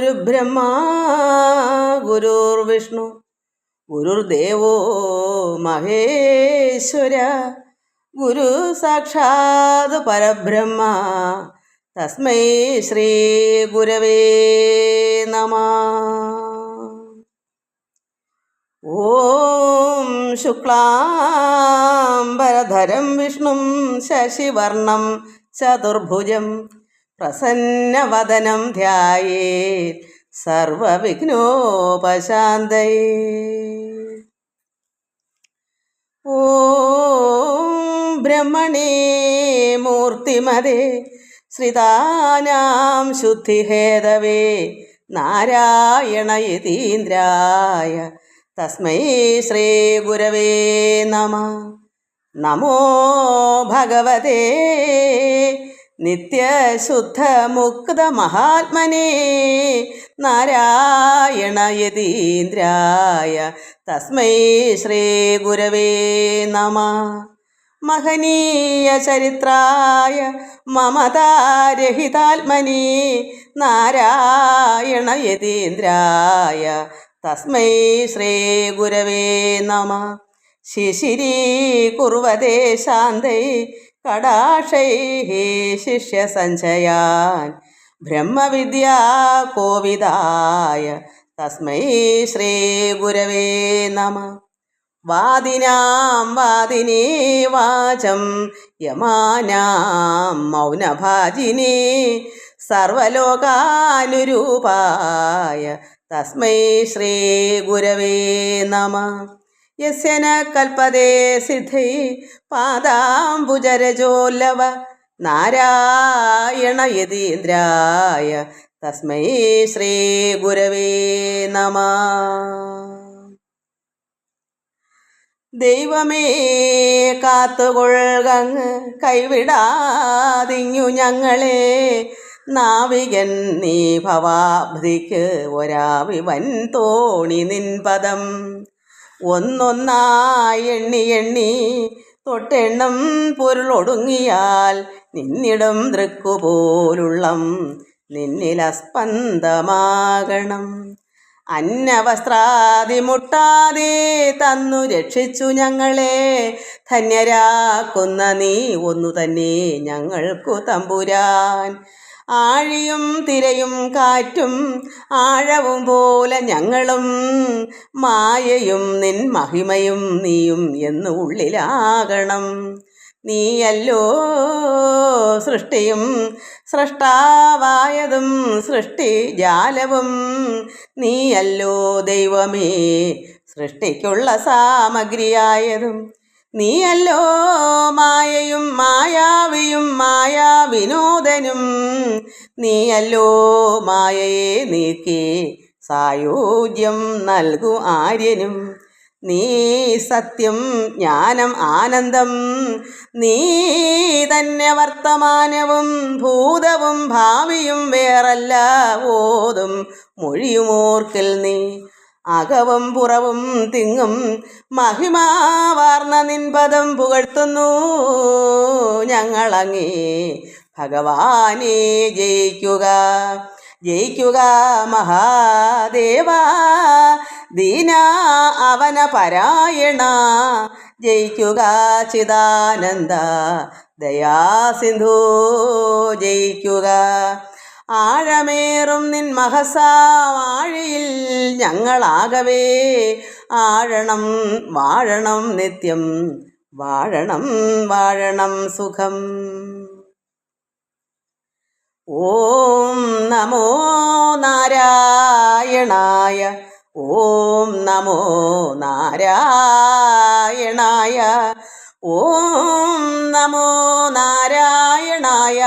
ഗുരുബ്രഹ്മ ഗുരുർവിഷ്ണു ഗുരുർദേവോ മഹേശ്വര ഗുരു സാക്ഷാത് പരബ്രഹ്മ തസ്മൈ ശ്രീ ഗുരവേ നമ. ഓം ശുക്ലാംബരധരം വിഷ്ണും ശശിവർണം ചതുർഭുജം പ്രസന്നവദനം ധ്യായേ. സർവവിഘ്നോപശാന്തയേ. ഓം ബ്രഹ്മണേ മൂർത്തിമതേ ശ്രിതാനാം ശുദ്ധിഹേതവേ നാരായണ യതീന്ദ്രായ തസ്മൈ ശ്രീ ഗുരവേ നമ. നമോ ഭഗവതേ. നിത്യശുദ്ധമുക്തമഹാത്മനേ. നാരായണ യതീന്ദ്രായ തസ്മൈ ശ്രീ ഗുരവേ നമ. മഹനീയ ചരിത്രായ മമതാരഹിതാത്മനി. നാരായണ യതീന്ദ്രായ തസ്മൈ ശ്രീ ഗുരവേ നമ. ശിശിരീ കുർവതേ ശാന്തൈ കടാക്ഷൈः ശിഷ്യസञ्ചयान् ब्रह्मविद्या कोविदाय तस्मै श्रीगुरवे नमः वादिनां वादिने वाचं यमानां मौनभाजिने सर्वलोकानुरूपाय तस्मै श्रीगुरवे नमः ഗുരവേ നമ യസ്യ ന കൽപ്പതേ സിദ്ധൈ പാദാംബുജരജോല്ലവ നാരായണ യതീന്ദ്രായ തസ്മൈ ശ്രീ ഗുരവേ നമ. ദൈവമേ കാത്തുകൊള്ളുകങ്ങ് കൈവിടാതിങ്ങു ഞങ്ങളെ. നാവികൻ നീ ഭവാബ്ധിക്ക് ഒരാവി വൻ തോണി നിൻ പദം ഒന്നൊന്നായി എണ്ണി എണ്ണി തൊട്ടെണ്ണം പൊരുളൊടുങ്ങിയാൽ നിന്നിടം ദൃക്കുപോലുള്ളം നിന്നിലസ്പന്ദമാകണം അന്നവസ്ത്രാദി മുട്ടാതെ തന്നു രക്ഷിച്ചു ഞങ്ങളെ. ധന്യരാക്കുന്ന നീ ഒന്നു തന്നെ ഞങ്ങൾക്കു തമ്പുരാൻ. ആഴിയും തിരയും കാറ്റും ആഴവും പോലെ ഞങ്ങളും. മായയും നിൻ മഹിമയും നീയും എന്ന് ഉള്ളിലാകണം. നീയല്ലോ സൃഷ്ടിയും സൃഷ്ടാവായതും സൃഷ്ടി ജാലവും. നീയല്ലോ ദൈവമേ സൃഷ്ടിക്കുള്ള സാമഗ്രിയായതും. നീയല്ലോ മായയും മായാവിയും മായാ മായാവിനോദനും. നീയല്ലോ മായയെ നീക്കി സായോജ്യം നൽകു ആര്യനും. നീ സത്യം ജ്ഞാനം ആനന്ദം. നീ തന്നെ വർത്തമാനവും ഭൂതവും ഭാവിയും വേറല്ല ഓതും. മൊഴിയുമോർക്കിൽ നീ അകവും പുറവും തിങ്ങും മഹിമാവാർന്ന നിൻപദം പുകഴ്ത്തുന്നു. ഞങ്ങളങ്ങേ ഭഗവാനെ ജയിക്കുക. ജയിക്കുക മഹാദേവ ദീന അവന പരായണ ജയിക്കുക ചിദാനന്ദ ദയാസിന്ധു ജയിക്കുക. ആഴമേറും നിൻ മഹസാവാഴിയിൽ ഞങ്ങളാകവേ. ആഴണം വാഴണം നിത്യം വാഴണം വാഴണം സുഖം. ഓം നമോ നാരായണായ ഓം നമോ നാരായണായ ഓം നമോ നാരായണായ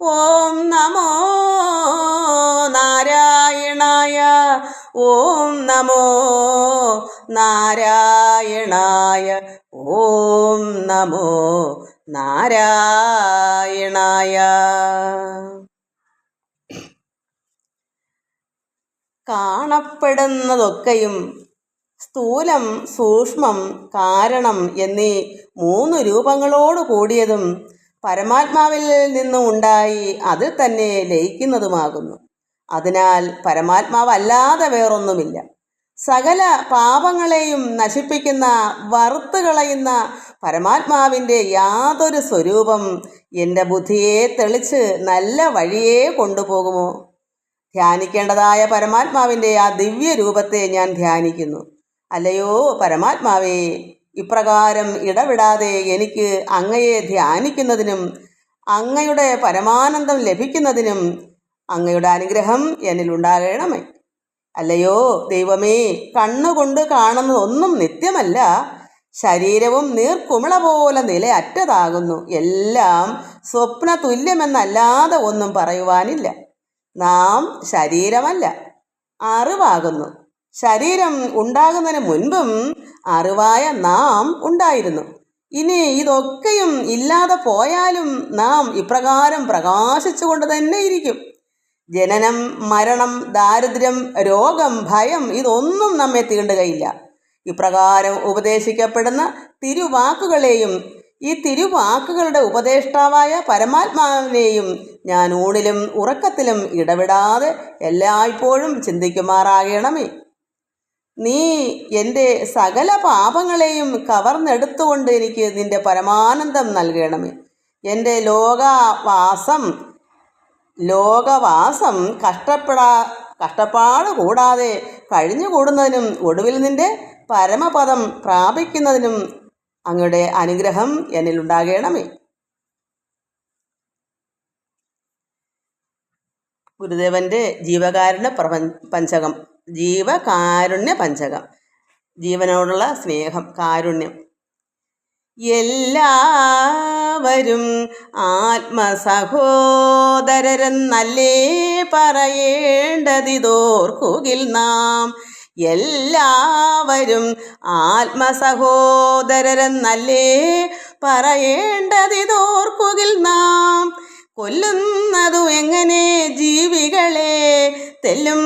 ഓം നമോ നാരായണായ ഓം നമോ നാരായണായ ഓം നമോ നാരായണായ. കാണപ്പെടുന്നതൊക്കെയും സ്ഥൂലം സൂക്ഷ്മം കാരണം എന്നീ മൂന്ന് രൂപങ്ങളോട് കൂടിയതും പരമാത്മാവിൽ നിന്നും ഉണ്ടായി അതിൽ തന്നെ ലയിക്കുന്നതുമാകുന്നു. അതിനാൽ പരമാത്മാവല്ലാതെ വേറൊന്നുമില്ല. സകല പാപങ്ങളെയും നശിപ്പിക്കുന്ന വറുത്ത് കളയുന്ന പരമാത്മാവിന്റെ യാതൊരു സ്വരൂപം എന്റെ ബുദ്ധിയെ തെളിച്ച് നല്ല വഴിയെ കൊണ്ടുപോകുമോ? ധ്യാനിക്കേണ്ടതായ പരമാത്മാവിന്റെ ആ ദിവ്യ രൂപത്തെ ഞാൻ ധ്യാനിക്കുന്നു. അല്ലയോ പരമാത്മാവേ ഇപ്രകാരം ഇടവിടാതെ എനിക്ക് അങ്ങയെ ധ്യാനിക്കുന്നതിനും അങ്ങയുടെ പരമാനന്ദം ലഭിക്കുന്നതിനും അങ്ങയുടെ അനുഗ്രഹം എന്നിലുണ്ടാകണമേ അല്ലയോ ദൈവമേ കണ്ണുകൊണ്ട് കാണുന്നതൊന്നും നിത്യമല്ല. ശരീരവും നീർക്കുമിള പോലെ നിലയറ്റതാകുന്നു. എല്ലാം സ്വപ്ന തുല്യമെന്നല്ലാതെ ഒന്നും പറയുവാനില്ല. നാം ശരീരമല്ല അറിവാകുന്നു. ശരീരം ഉണ്ടാകുന്നതിന് മുൻപും അറിവായ നാം ഉണ്ടായിരുന്നു. ഇനി ഇതൊക്കെയും ഇല്ലാതെ പോയാലും നാം ഇപ്രകാരം പ്രകാശിച്ചുകൊണ്ട് തന്നെ ഇരിക്കും. ജനനം മരണം ദാരിദ്ര്യം രോഗം ഭയം ഇതൊന്നും നമ്മെ തീണ്ടുകയില്ല ഇപ്രകാരം ഉപദേശിക്കപ്പെടുന്ന തിരുവാക്കുകളെയും ഈ തിരുവാക്കുകളുടെ ഉപദേഷ്ടാവായ പരമാത്മാവിനെയും ഞാൻ ഊണിലും ഉറക്കത്തിലും ഇടവിടാതെ എല്ലായ്പ്പോഴും ചിന്തിക്കുമാറാകണമേ. നീ എന്റെ സകല പാപങ്ങളെയും കവർന്നെടുത്തുകൊണ്ട് എനിക്ക് നിന്റെ പരമാനന്ദം നൽകണമേ. എന്റെ ലോകവാസം ലോകവാസം കഷ്ടപ്പെടാ കഷ്ടപ്പാട് കൂടാതെ കഴിഞ്ഞുകൂടുന്നതിനും ഒടുവിൽ നിന്റെ പരമപദം പ്രാപിക്കുന്നതിനും അങ്ങയുടെ അനുഗ്രഹം എന്നിൽ ഉണ്ടാകണമേ. ഗുരുദേവന്റെ ജീവകാരുണ്യ പഞ്ചകം. ജീവകാരുണ്യ പഞ്ചകം. ജീവനോടുള്ള സ്നേഹം കാരുണ്യം. എല്ലാവരും ആത്മസഹോദരരെന്നല്ലേ പറയേണ്ടതിതോർക്കുകിൽ നാം. എല്ലാവരും ആത്മസഹോദരരെന്നല്ലേ പറയേണ്ടതിതോർക്കുകിൽ നാം. കൊല്ലുന്നതു എങ്ങനെ ജീവികളെ? തെല്ലും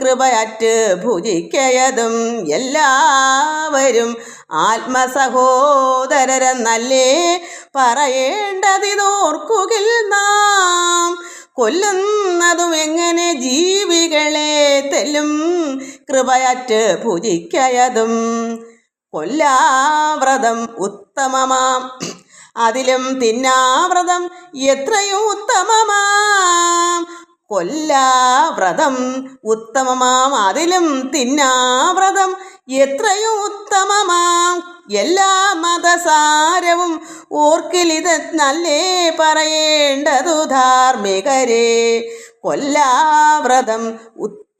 കൃപയറ്റ് ഭുജിക്കയതും എല്ലാവരും ആത്മസഹോദരരെന്നല്ലേ പറയേണ്ടതിനോർക്കുകിൽ നാം? കൊല്ലുന്നതും എങ്ങനെ ജീവികളെ? തെല്ലും കൃപയറ്റ് ഭുജിക്കയതും കൊല്ലാവ്രതം ഉത്തമമാം. അതിലും തിന്നാവ്രതം എത്രയോ ഉത്തമമാം. കൊല്ലാവ്രതം ഉത്തമമാം അതിലും തിന്നാവ്രതം എത്രയോ ഉത്തമമാം. എല്ലാ മതസാരവും ഓർക്കിലിത് നല്ലേ പറയേണ്ടതു ധാർമ്മികരെ. കൊല്ലാവ്രതം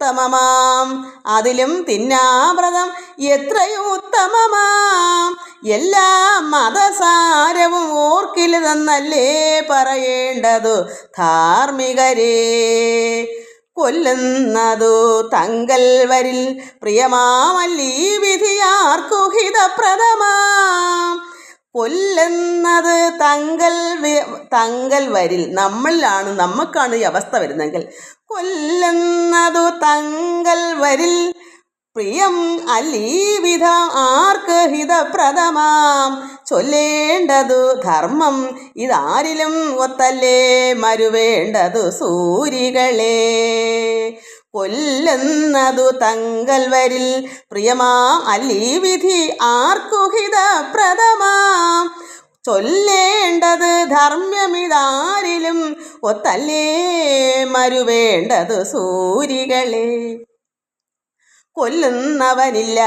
ഉത്തമമാം. അതിലും തിന്നാവ്രതം എത്രയും ഉത്തമമാം. എല്ലാ മതസാരവും ഓർക്കില്ലതെന്നല്ലേ പറയേണ്ടതു ധാർമ്മികരേ. കൊല്ലുന്നതു തങ്കൽ വരിൽ പ്രിയമാമല്ലീ വിധിയാർക്കു ഹിതപ്രദമാം. കൊല്ലുന്നത് തങ്കൽ തങ്കൽ വരിൽ നമ്മളിലാണ് നമുക്കാണ് ഈ അവസ്ഥ വരുന്നെങ്കിൽ കൊല്ലുന്നതു തങ്കൽ വരിൽ പ്രിയം അലീവിധ വിധം ആർക്ക് ഹിതപ്രദമാം? ചൊല്ലേണ്ടതു ധർമ്മം ഇതാരിലും ഒത്തല്ലേ? മരുവേണ്ടതു സൂരികളെ. കൊല്ലുന്നതു തങ്കൽ വരിൽ പ്രിയമാ അലീവിധി ആർക്കുഹിതപ്രദമാം ആർക്കു ഹിതപ്രദമാം? ചൊല്ലേണ്ടത് ധർമ്മമിതാരിലും ഒത്തല്ലേ മരുവേണ്ടത് സൂരികളെ. കൊല്ലുന്നവനില്ല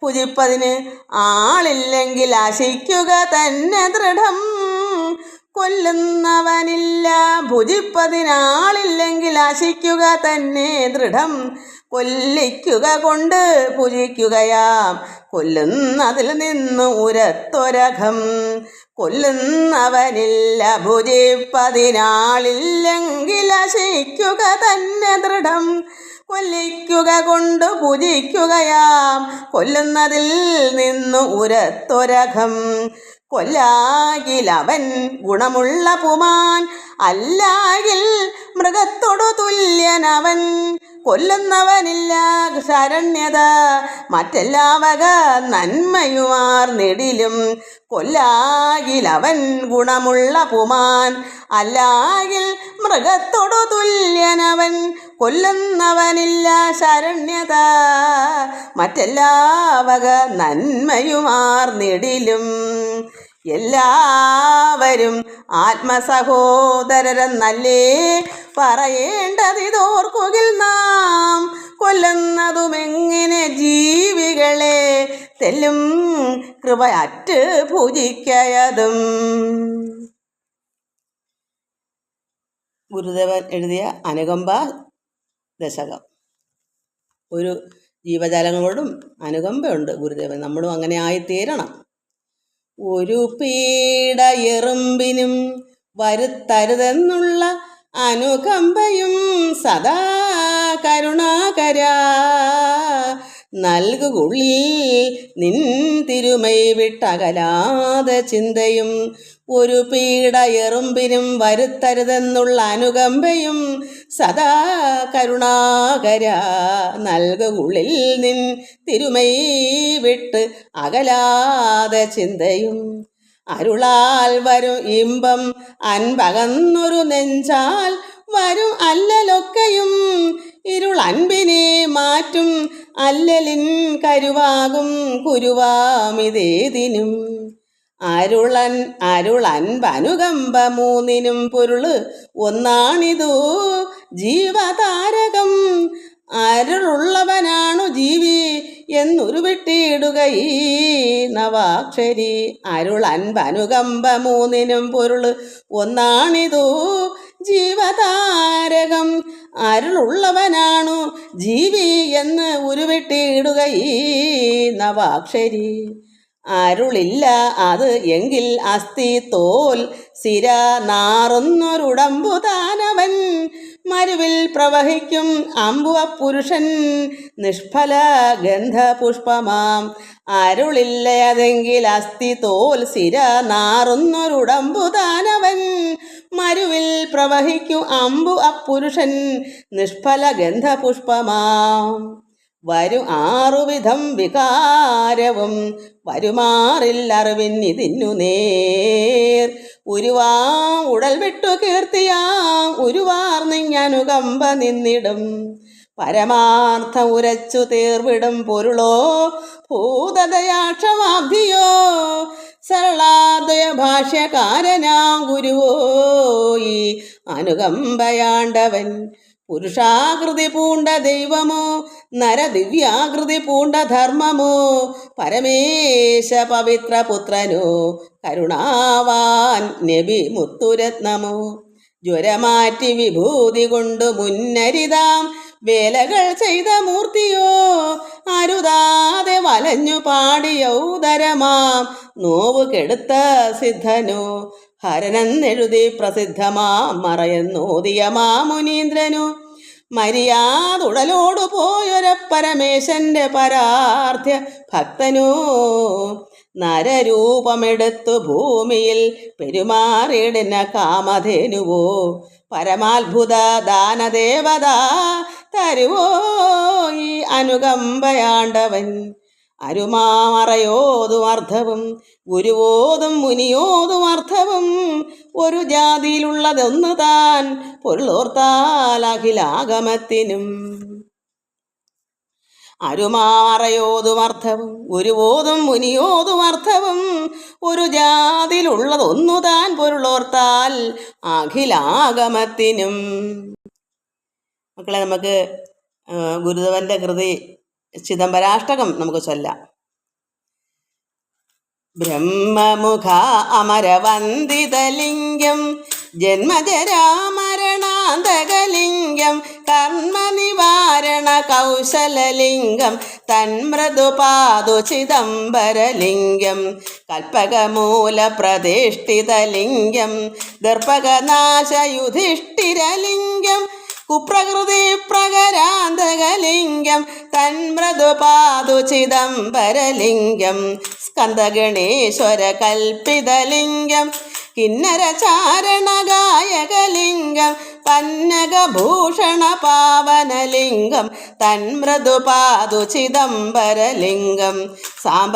പുതിപ്പതിന് ആളില്ലെങ്കിൽ ആശിക്കുക തന്നെ ദൃഢം. കൊല്ലുന്നവനില്ല ഭുജിപ്പതിനാളില്ലെങ്കിൽ ആശിക്കുക തന്നെ ദൃഢം. കൊല്ലിക്കുക കൊണ്ട് പുജിക്കുകയാം കൊല്ലുന്നതിൽ നിന്ന് ഉരത്തൊരഘം കൊല്ലുന്നവനില്ല. ഭുജിപ്പതിനാളില്ലെങ്കിൽ ആശിക്കുക തന്നെ ദൃഢം. കൊല്ലിക്കുക കൊണ്ട് പൂജിക്കുകയാം. കൊല്ലുന്നതിൽ നിന്നു ഉരത്തൊരകം കൊല്ലാകിലവൻ ഗുണമുള്ള പുമാൻ. അല്ലാകിൽ മൃഗത്തോടു തുല്യനവൻ. കൊല്ലുന്നവനില്ല ശരണ്യത. മറ്റെല്ലാ വക നന്മയുമാർ നെടിലും കൊല്ലാകിലവൻ ഗുണമുള്ള പുമാൻ. അല്ലാകിൽ മൃഗത്തോടു തുല്യനവൻ കൊല്ലുന്നവനില്ല ശരണ്യത. മറ്റെല്ലാ വക നന്മയുമാർ നെടിലും എല്ലാവരും ആത്മസഹോദരരെന്നല്ലേ പറയേണ്ടതിതോർക്കുകിൽ നാം കൊല്ലുന്നതുമെങ്ങനെ ജീവികളെ തെല്ലും കൃപയറ്റ് പൂജിക്കയതും. ഗുരുദേവൻ എഴുതിയ അനുകമ്പ ദശകം. ഒരു ജീവജാലങ്ങളോടും അനുകമ്പയുണ്ട് ഗുരുദേവൻ. നമ്മളും അങ്ങനെ ആയിത്തീരണം. ഒരു പീഡ എറുമ്പിനും വരുത്തരുതെന്നുള്ള അനുകമ്പയും സദാ കരുണാകര. നൽകുകുള്ളിൽ നിൻ തിരുമൈ വിട്ടകലാതെ ചിന്തയും ഒരു പീഡ എറുമ്പിനും വരുത്തരുതെന്നുള്ള അനുകമ്പയും സദാ കരുണാകര നൽകുകുള്ളിൽ നിൻ തിരുമൈ വിട്ട് അകലാതെ ചിന്തയും അരുളാൽ വരും ഇമ്പം അൻപകന്നൊരു നെഞ്ചാൽ വരും അല്ലലൊക്കെയും ഇരുൾ അൻപിനെ മാറ്റും അല്ലലിൻ കരുവാകും കുരുവാമിതേതിനും. അരുളൻ അരുളൻപനുകമ്പ മൂന്നിനും പൊരുൾ ഒന്നാണിതു ജീവതാരകം. അരുളുള്ളവനാണു ജീവി എന്നുരുവിട്ടിടുക ഈ നവാക്ഷരി. അരുളൻപനുകമ്പ മൂന്നിനും പൊരുൾ ഒന്നാണിതു ജീവതാരകം. അരുളുള്ളവനാണു ജീവി എന്ന് ഉരുവിട്ടിടുക ഈ നവാക്ഷരി. അരുളില്ല അത് എങ്കിൽ അസ്ഥി തോൽ സിര നാറുന്നൊരുടമ്പു താനവൻ മരുവിൽ പ്രവഹിക്കും അമ്പുവ പുരുഷൻ നിഷ്ഫല ഗന്ധപുഷ്പമാം. അരുളില്ലയതെങ്കിൽ അസ്ഥി തോൽ സിര നാറുന്നൊരുടമ്പു താനവൻ മരുവിൽ പ്രവഹിക്കു അമ്പു അപ്പുരുഷൻ നിഷ്ഫല ഗന്ധപുഷ്പമാ വരും ആറുവിധം വികാരവും വരുമാറില്ലറിവിന്നിതിന്നു നേർ. ഉരുവാ ഉടൽ വിട്ടു കീർത്തിയാം ഉരുവാർന്നിങ്ങനുകമ്പ നിന്നിടും. പരമാർത്ഥ ഉരച്ചു തീർവിടും പൊരുളോ? ഭൂതദയാക്ഷമാബ്ധിയോ സരളാദയ ഭാഷ്യകാരനാം ഗുരുവോ ഈ അനുകമ്പയാണ്ടവൻ പുരുഷാകൃതി പൂണ്ട ദൈവമോ? നരദിവ്യാകൃതി പൂണ്ട ധർമ്മമോ? പരമേശ പവിത്ര പുത്രനോ കരുണാവാൻ നബി മുത്തുരത്നമോ ജ്വരമാറ്റി വിഭൂതി കൊണ്ട് മുന്നരിതാം വേലകൾ ചെയ്ത മൂർത്തിയോ? അരുതാതെ വലഞ്ഞു പാടിയൗദരമാം നോവ് കെടുത്ത സിദ്ധനോ. ഹരനെന്നെഴുതി പ്രസിദ്ധമാം. മറയെന്നോദിയ മാമുനീന്ദ്രനു. മര്യാദുടലോടു പോയൊര പരമേശന്റെ പരാർത്ഥ്യ ഭക്തനോ. നരരൂപമെടുത്തു ഭൂമിയിൽ പെരുമാറിയിടുന്ന കാമധേനുവോ? പരമാത്ഭുത ദാനദേവത തരുവോ ഈ അനുകമ്പയാണ്ടവൻ? അരുമാമറയോതും അർത്ഥവും ഗുരുവോതും മുനിയോതും അർത്ഥവും ഒരു ജാതിയിലുള്ളതൊന്ന് താൻ പൊരുളോർത്താൽ അഖിലാഗമത്തിനും. അരുമാറയോതും അർത്ഥവും ഗുരുവോതും മുനിയോതും അർത്ഥവും ഒരു ജാതിയിലുള്ളതൊന്നു താൻ പൊരുളോർത്താൽ അഖിലാഗമത്തിനും. മക്കളെ നമുക്ക് ഗുരുദേവന്റെ കൃതി ചിദംബരാഷ്ടകം നമുക്ക് ചൊല്ലാം. ബ്രഹ്മമുഖ അമരവന്ദിതലിംഗം ജന്മജരാമരണാന്തകലിംഗം കർമ്മനിവാരണ കൗശലലിംഗം തന്മൃദുപാതു ചിദംബരലിംഗം കൽപ്പകമൂല പ്രതിഷ്ഠിതലിംഗം ദർപ്പകനാശയുധിഷ്ഠിരലിംഗം കുപ്രകൃതി പ്രകരാന്തകലിംഗം തന്മൃദുപാതു ചിദംബരലിംഗം സ്കന്ദഗണേശ്വര കൽപ്പിതലിംഗം കിന്നരചാരണഗായകലിംഗം പന്നകഭൂഷണ പാവനലിംഗം തന്മൃദുപാതു ചിദംബരലിംഗം സാംബ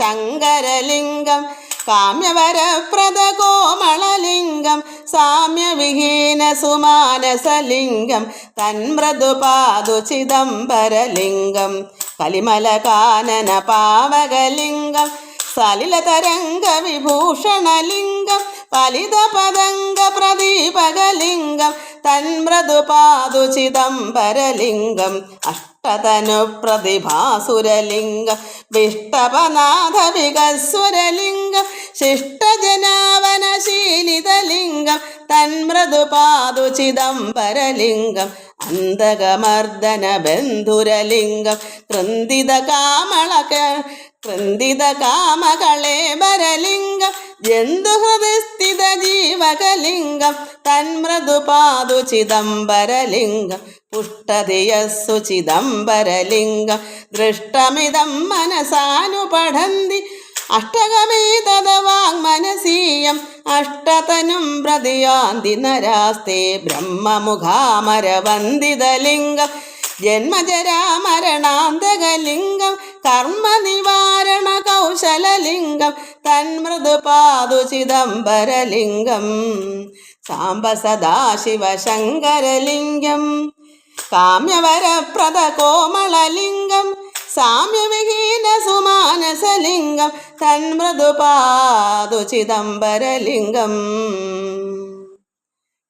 ശങ്കരലിംഗം കാമ്യവരപ്രദ കോമളലിംഗം സാമ്യവിഹീന സുമാനസലിംഗം തന്മൃദുപാതു ചിദംബരലിംഗം കലിമല കാനന പാവകലിംഗം സലിലതരംഗ വിഭൂഷണലിംഗം പലിത പതംഗ പ്രദീപകലിംഗം തന്മൃദുപാതു ചിദംബരലിംഗം അഷ്ടതനു പ്രതിഭാസുരലിംഗ വിഷ്ടപനാഥ വികസ്വരലിംഗ ശിഷ്ടജനാവനശീലിതലിംഗം തന്മൃദുപാതു ചിദംബരലിംഗം അന്തകമർദ്ദന ബന്ധുരലിംഗം കൃന്ദിത കാമളക കൃന്ദിത കാമകളേബരലിംഗം ജന്തുഹൃദയസ്ഥിത ജീവകലിംഗം തന്മൃദുപാതു ചിദംബരലിംഗം പുഷ്ടതിയസ്സു ചിദംബരലിംഗം ദൃഷ്ടമിതം മനസാനുപഠന്തി അഷ്ടകമേതദ വാങ്മനസീയം അഷ്ടതനും പ്രതിയാന്തി നരാസ്തേ ബ്രഹ്മമുഖാമരവന്ദിതലിംഗം ജന്മജരാമരണാന്തകലിംഗം കർമ്മനിവാരണ കൗശലലിംഗം തന്മൃദുപാതു ചിദംബരലിംഗം സാംബ സദാശിവ ശങ്കരലിംഗം കാമ്യവരപ്രദ കോമളലിംഗം സാമ്യവിഹീന സുമാനസലിംഗം തന്മൃദുപാതു ചിദംബരലിംഗം